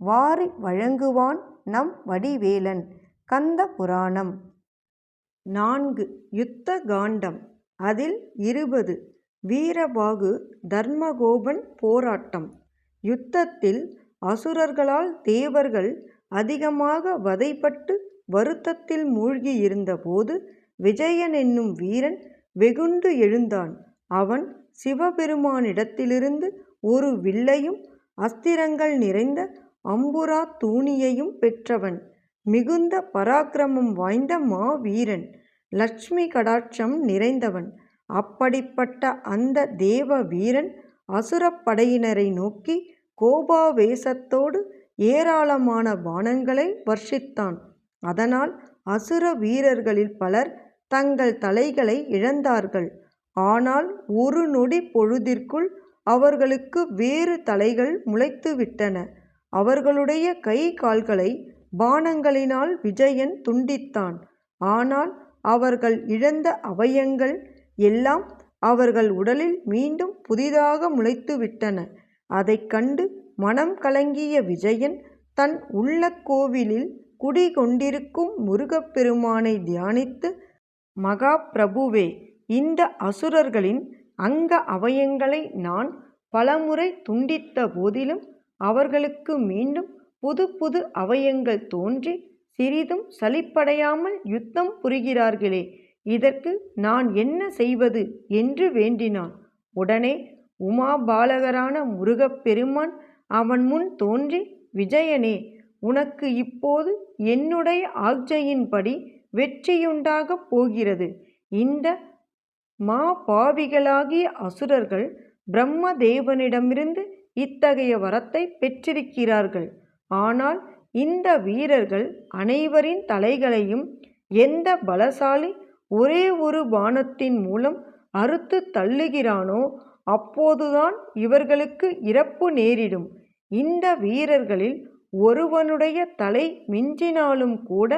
வாரி வழங்குவான் நம் வடிவேலன். கந்த புராணம். நான்கு. யுத்த காண்டம். அதில் இருபது. வீரபாகு தர்மகோபன் போராட்டம். யுத்தத்தில் அசுரர்களால் தேவர்கள் அதிகமாக வதைப்பட்டு வருத்தத்தில் மூழ்கியிருந்தபோது விஜயன் என்னும் வீரன் வெகுண்டு எழுந்தான். அவன் சிவபெருமானிடத்திலிருந்து ஒரு வில்லையும் அஸ்திரங்கள் நிறைந்த அம்புரா தூணியையும் பெற்றவன். மிகுந்த பராக்கிரமம் வாய்ந்த மாவீரன். லட்சுமி கடாட்சம் நிறைந்தவன். அப்படிப்பட்ட அந்த தேவ வீரன் அசுரப்படையினரை நோக்கி கோபாவேசத்தோடு ஏராளமான பானங்களை வர்ஷித்தான். அதனால் அசுர வீரர்களில் பலர் தங்கள் தலைகளை இழந்தார்கள். ஆனால் ஒரு நொடி பொழுதிற்குள் அவர்களுக்கு வேறு தலைகள் முளைத்துவிட்டன. அவர்களுடைய கை கால்களை பானங்களினால் விஜயன் துண்டித்தான். ஆனால் அவர்கள் இழந்த அவயங்கள் எல்லாம் அவர்கள் உடலில் மீண்டும் புதிதாக முளைத்துவிட்டன. அதைக் கண்டு மனம் கலங்கிய விஜயன் தன் உள்ள கோவிலில் குடிகொண்டிருக்கும் முருகப்பெருமானை தியானித்து மகாபிரபுவே இந்த அசுரர்களின் அங்க அவயங்களை நான் பலமுறை துண்டித்த போதிலும் அவர்களுக்கு மீண்டும் புது புது அவயங்கள் தோன்றி சிறிதும் சலிப்படையாமல் யுத்தம் புரிகிறார்களே இதற்கு நான் என்ன செய்வது என்று வேண்டினான். உடனே உமாபாலகரான முருகப்பெருமான் அவன் முன் தோன்றி விஜயனே உனக்கு இப்போது என்னுடைய ஆக்ஜையின்படி வெற்றியுண்டாகப் போகிறது. இந்த மா பாவிகளாகிய அசுரர்கள் பிரம்மதேவனிடமிருந்து இத்தகைய வரத்தை பெற்றிருக்கிறார்கள். ஆனால் இந்த வீரர்கள் அனைவரின் தலைகளையும் எந்த பலசாலி ஒரே ஒரு பானத்தின் மூலம் அறுத்து தள்ளுகிறானோ அப்போதுதான் இவர்களுக்கு இறப்பு நேரிடும். இந்த வீரர்களில் ஒருவனுடைய தலை மிஞ்சினாலும் கூட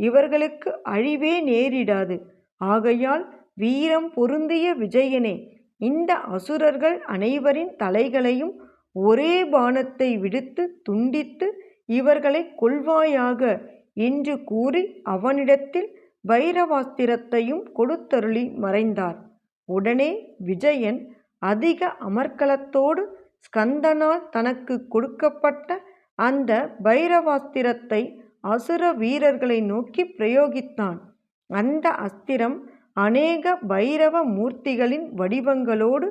இவர்களுக்கு அழிவே நேரிடாது. ஆகையால் வீரம் பொருந்திய விஜயனே இந்த அசுரர்கள் அனைவரின் தலைகளையும் ஒரே பானத்தை விடுத்து துண்டித்து இவர்களை கொள்வாயாக என்று கூறி அவனிடத்தில் வைரவாஸ்திரத்தையும் கொடுத்தருளி மறைந்தார். உடனே விஜயன் அதிக அமர்க்களத்தோடு ஸ்கந்தனால் தனக்கு கொடுக்கப்பட்ட அந்த பைரவாஸ்திரத்தை அசுர வீரர்களை நோக்கி பிரயோகித்தான். அந்த அஸ்திரம் அநேக பைரவ மூர்த்திகளின் வடிவங்களோடு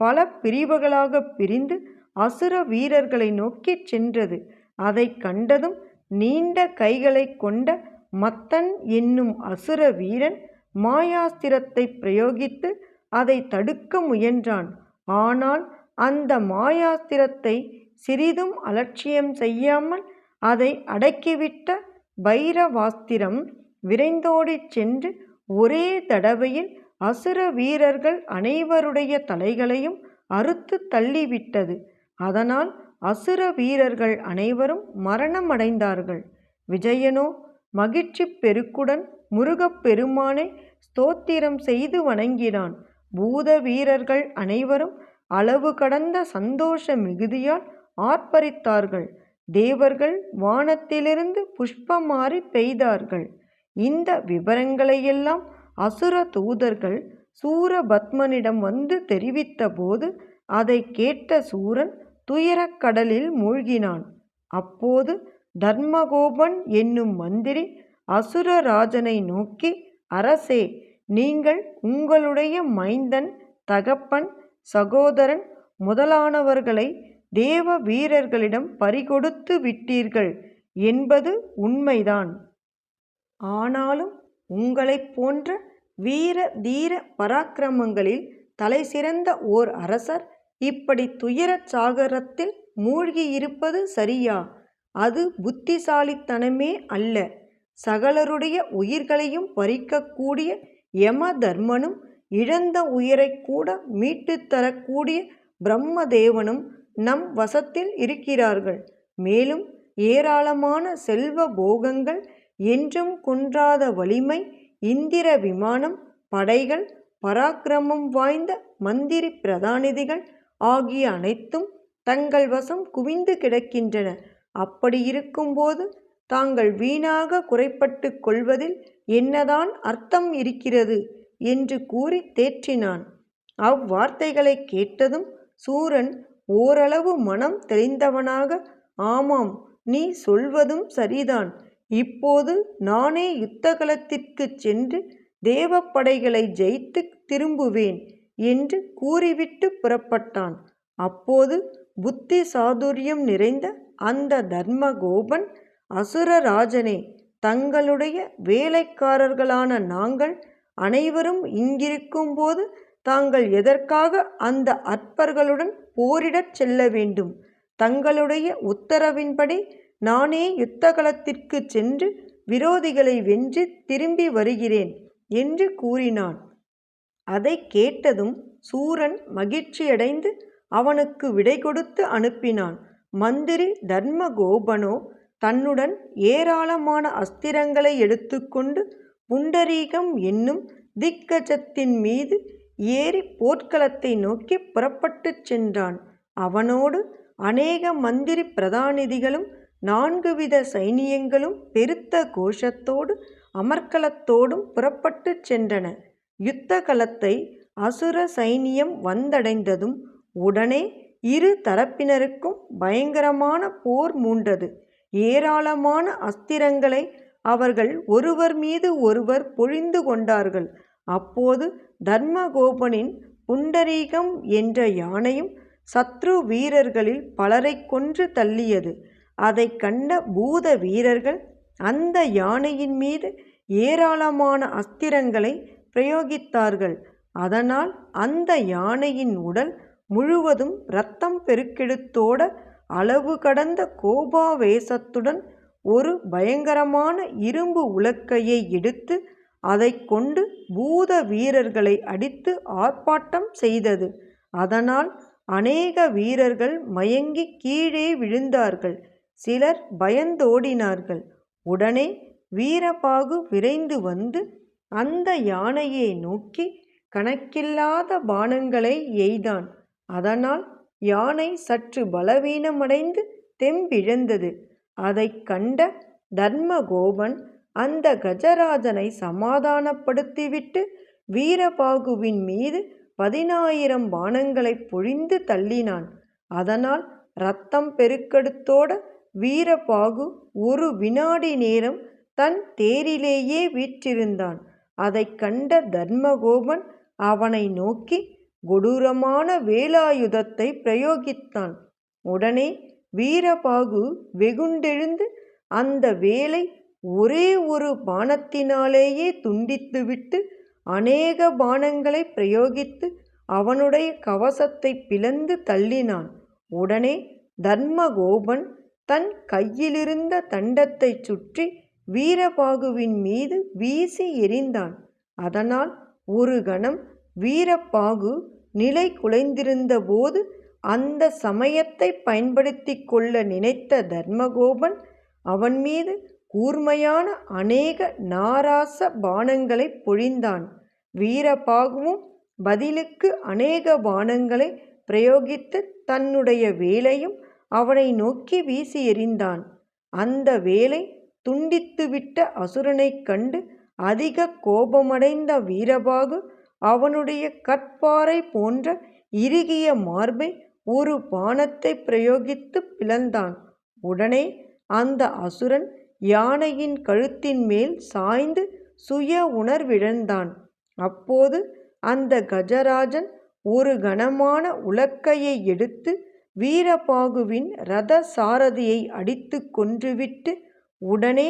பல பிரிவுகளாக பிரிந்து அசுர வீரர்களை நோக்கிச் சென்றது. அதை கண்டதும் நீண்ட கைகளை கொண்ட மத்தன் என்னும் அசுர வீரன் மாயாஸ்திரத்தை பிரயோகித்து அதை தடுக்க முயன்றான். ஆனால் அந்த மாயாஸ்திரத்தை சிறிதும் அலட்சியம் செய்யாமல் அதை அடக்கிவிட்ட பைரவாஸ்திரம் விரைந்தோடிச் சென்று ஒரே தடவையில் அசுர வீரர்கள் அனைவருடைய தலைகளையும் அறுத்து தள்ளிவிட்டது. அதனால் அசுர வீரர்கள் அனைவரும் மரணமடைந்தார்கள். விஜயனோ மகிழ்ச்சி பெருக்குடன் முருகப்பெருமானை ஸ்தோத்திரம் செய்து வணங்கினான். பூத வீரர்கள் அனைவரும் அளவு கடந்த சந்தோஷ மிகுதியால் ஆர்ப்பரித்தார்கள். தேவர்கள் வானத்திலிருந்து புஷ்பமாறி பெய்தார்கள். இந்த விவரங்களையெல்லாம் அசுர தூதர்கள் சூரபத்மனிடம் வந்து தெரிவித்தபோது அதை கேட்ட சூரன் துயரக்கடலில் மூழ்கினான். அப்போது தர்மகோபன் என்னும் மந்திரி அசுரராஜனை நோக்கி அரசே நீங்கள் உங்களுடைய மைந்தன் தகப்பன் சகோதரன் முதலானவர்களை தேவ வீரர்களிடம் பறிகொடுத்து விட்டீர்கள் என்பது உண்மைதான். ஆனாலும் உங்களைப் போன்ற வீர தீர பராக்கிரமங்களில் தலைசிறந்த ஓர் அரசர் இப்படி துயரச் சாகரத்தில் மூழ்கியிருப்பது சரியா? அது புத்திசாலித்தனமே அல்ல. சகலருடைய உயிர்களையும் பறிக்கக்கூடிய யம தர்மனும் இழந்த உயிரை கூட மீட்டு தரக்கூடிய பிரம்மதேவனும் நம் வசத்தில் இருக்கிறார்கள். மேலும் ஏராளமான செல்வ போகங்கள் என்றும் குன்றாத வலிமை இந்திர விமானம் படைகள் பராக்கிரமம் வாய்ந்த மந்திரி பிரதானிதிகள் ஆகிய அனைத்தும் தங்கள் வசம் குவிந்து கிடக்கின்றன. அப்படி இருக்கும்போது தாங்கள் வீணாக குறைப்பட்டு கொள்வதில் என்னதான் அர்த்தம் இருக்கிறது? என்று கூறி தேற்றினான். அவ்வார்த்தைகளைக் கேட்டதும் சூரன் ஓரளவு மனம் தெளிந்தவனாக ஆமாம் நீ சொல்வதும் சரிதான். இப்போது நானே யுத்தகலத்திற்குச் சென்று தேவப்படைகளை ஜெயித்து திரும்புவேன். என்று கூறிவிட்டு புறப்பட்டான். அப்போது புத்தி சாதுர்யம் நிறைந்த அந்த தர்மகோபன் அசுரராஜனே தங்களுடைய வேலைக்காரர்களான நாங்கள் அனைவரும் இங்கிருக்கும்போது தாங்கள் எதற்காக அந்த அற்பர்களுடன் போரிடச் செல்ல வேண்டும்? தங்களுடைய உத்தரவின்படி நானே யுத்தகலத்திற்குச் சென்று விரோதிகளை வென்று திரும்பி வருகிறேன் என்று கூறினான். அதை கேட்டதும் சூரன் மகிழ்ச்சியடைந்து அவனுக்கு விடை கொடுத்து அனுப்பினான். மந்திரி தர்மகோபனோ தன்னுடன் ஏராளமான அஸ்திரங்களை எடுத்துக்கொண்டு புண்டரீகம் என்னும் திக்கஜத்தின் மீது ஏறி போர்க்களத்தை நோக்கி புறப்பட்டுச் சென்றான். அவனோடு அநேக மந்திரி பிரதானிதிகளும் நான்கு வித சைனியங்களும் பெருத்த கோஷத்தோடு அமர்க்களத்தோடும் புறப்பட்டுச் சென்றன. யுத்த களத்தை அசுர சைனியம் வந்தடைந்ததும் உடனே இரு தரப்பினருக்கும் பயங்கரமான போர் மூண்டது. ஏராளமான அஸ்திரங்களை அவர்கள் ஒருவர் மீது ஒருவர் பொழிந்து கொண்டார்கள். அப்போது தர்மகோபனின் புண்டரீகம் என்ற யானையும் சத்ரு வீரர்களில் பலரை கொன்று தள்ளியது. அதைக் கண்ட பூத வீரர்கள் அந்த யானையின் மீது ஏராளமான அஸ்திரங்களை பிரயோகித்தார்கள். அதனால் அந்த யானையின் உடல் முழுவதும் இரத்தம் பெருக்கெடுத்தோட அளவு கடந்த கோபாவேசத்துடன் ஒரு பயங்கரமான இரும்பு உலக்கையை எடுத்து அதை கொண்டு பூத வீரர்களை அடித்து ஆர்ப்பாட்டம் செய்தது. அதனால் அநேக வீரர்கள் மயங்கி கீழே விழுந்தார்கள். சிலர் பயந்தோடினார்கள். உடனே வீரபாகு விரைந்து வந்து அந்த யானையை நோக்கி கணக்கில்லாத பானங்களை எய்தான். அதனால் யானை சற்று பலவீனமடைந்து தெம்பிழந்தது. அதைக் கண்ட தர்மகோபன் அந்த கஜராஜனை சமாதானப்படுத்திவிட்டு வீரபாகுவின் மீது பதினாயிரம் பானங்களைப் பொழிந்து தள்ளினான். அதனால் இரத்தம் பெருக்கெடுத்தோட வீரபாகு ஒரு வினாடி நேரம் தன் தேரிலேயே வீற்றிருந்தான். அதைக் கண்ட தர்மகோபன் அவனை நோக்கி கொடூரமான வேலாயுதத்தை பிரயோகித்தான். உடனே வீரபாகு வெகுண்டெழுந்து அந்த வேலை ஒரே ஒரு பானத்தினாலேயே துண்டித்துவிட்டு அநேக பானங்களை பிரயோகித்து அவனுடைய கவசத்தை பிளந்து தள்ளினான். உடனே தர்மகோபன் தன் கையிலிருந்த தண்டத்தைச் சுற்றி வீரபாகுவின் மீது வீசி எறிந்தான். அதனால் ஒரு கணம் வீரபாகு நிலை குலைந்திருந்தபோது அந்த சமயத்தை பயன்படுத்தி கொள்ள நினைத்த தர்மகோபன் அவன் மீது கூர்மையான அநேக நாராச பானங்களை பொழிந்தான். வீரபாகுவும் பதிலுக்கு அநேக பானங்களை பிரயோகித்து தன்னுடைய வேலையும் அவனை நோக்கி வீசி எறிந்தான். அந்த வேலை துண்டித்துவிட்ட அசுரனைக் கண்டு அதிக கோபமடைந்த வீரபாகு அவனுடைய கற்பாறை போன்ற இறுகிய மார்பை ஒரு பானத்தை பிரயோகித்து பிளந்தான். உடனே அந்த அசுரன் யானையின் கழுத்தின் மேல் சாய்ந்து சுய உணர்விழந்தான். அப்போது அந்த கஜராஜன் ஒரு கனமான உலக்கையை எடுத்து வீரபாகுவின் இரத சாரதியை அடித்து கொன்றுவிட்டு உடனே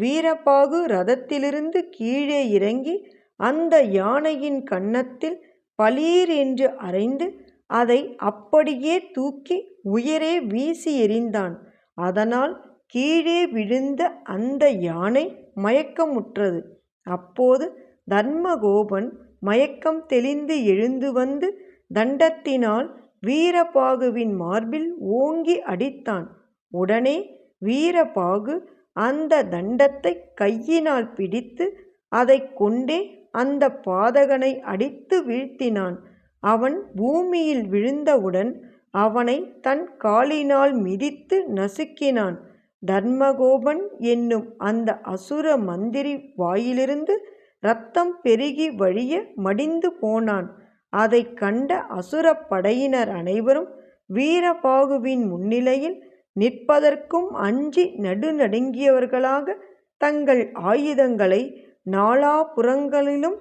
வீரபாகு ரதத்திலிருந்து கீழே இறங்கி அந்த யானையின் கன்னத்தில் பளீர் என்று அறைந்து அதை அப்படியே தூக்கி உயரே வீசி எறிந்தான் அதனால் கீழே விழுந்த அந்த யானை மயக்கமுற்றது. அப்போது தர்மகோபன் மயக்கம் தெளிந்து எழுந்து வந்து தண்டத்தினால் வீரபாகுவின் மார்பில் ஓங்கி அடித்தான். உடனே வீரபாகு அந்த தண்டத்தை கையினால் பிடித்து அதை கொண்டே அந்த பாதகனை அடித்து வீழ்த்தினான். அவன் பூமியில் விழுந்தவுடன் அவனை தன் காலினால் மிதித்து நசுக்கினான். தர்மகோபன் என்னும் அந்த அசுர மந்திரி வாயிலிருந்து இரத்தம் பெருகி வழிய மடிந்து போனான். அதைக் கண்ட அசுரப் படையினர் அனைவரும் வீரபாகுவின் முன்னிலையில் நிற்பதற்கும் அஞ்சி நடுநடுங்கியவர்களாக தங்கள் ஆயுதங்களை நாலாபுறங்களிலும்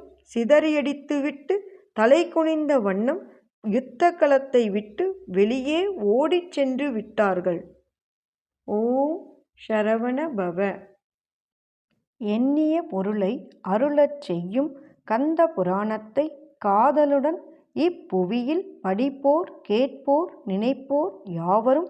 தலை குனிந்த வண்ணம் யுத்த களத்தை விட்டு வெளியே ஓடிச் சென்று விட்டார்கள். ஓ ஷரவண பவ. எண்ணிய பொருளை அருளச் செய்யும் கந்த புராணத்தை காதலுடன் இப்புவியில் படிப்போர் கேட்போர் நினைப்போர் யாவரும்